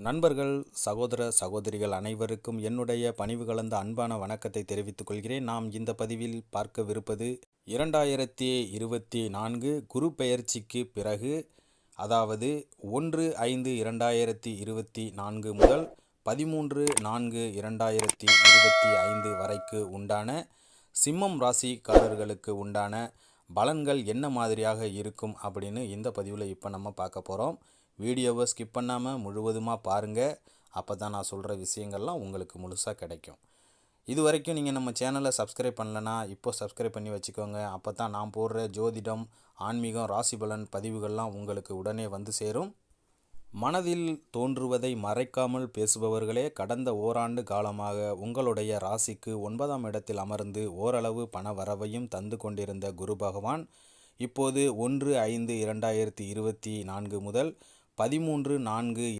நண்பர்கள் சகோதர சகோதரிகள் அனைவருக்கும் என்னுடைய பணிவு கலந்த அன்பான வணக்கத்தை தெரிவித்துக் கொள்கிறேன். நாம் இந்த பதிவில் பார்க்கவிருப்பது இரண்டாயிரத்தி இருபத்தி நான்கு குரு பெயர்ச்சிக்கு பிறகு அதாவது ஒன்று ஐந்து இரண்டாயிரத்தி இருபத்தி நான்கு முதல் பதிமூன்று நான்கு இரண்டாயிரத்தி இருபத்தி ஐந்து வரைக்கு உண்டான சிம்மம் ராசிக்காரர்களுக்கு உண்டான பலன்கள் என்ன மாதிரியாக இருக்கும் அப்படின்னு இந்த பதிவில் இப்போ நம்ம பார்க்க போகிறோம் வீடியோவை ஸ்கிப் பண்ணாமல் முழுவதுமாக பாருங்கள் அப்போ தான் நான் சொல்கிற விஷயங்கள்லாம் உங்களுக்கு முழுசாக கிடைக்கும். இது வரைக்கும் நீங்கள் நம்ம சேனலை சப்ஸ்கிரைப் பண்ணலனா இப்போ சப்ஸ்கிரைப் பண்ணி வச்சுக்கோங்க. அப்போ தான் நான் போடுற ஜோதிடம் ஆன்மீகம் ராசி பலன் பதிவுகள்லாம் உங்களுக்கு உடனே வந்து சேரும். மனதில் தோன்றுவதை மறைக்காமல் பேசுபவர்களே கடந்த ஓராண்டு காலமாக உங்களுடைய ராசிக்கு ஒன்பதாம் இடத்தில் அமர்ந்து ஓரளவு பண வரவையும் தந்து கொண்டிருந்த குரு பகவான் இப்போது ஒன்று ஐந்து இரண்டாயிரத்தி இருபத்தி நான்கு முதல் பதிமூன்று நான்கு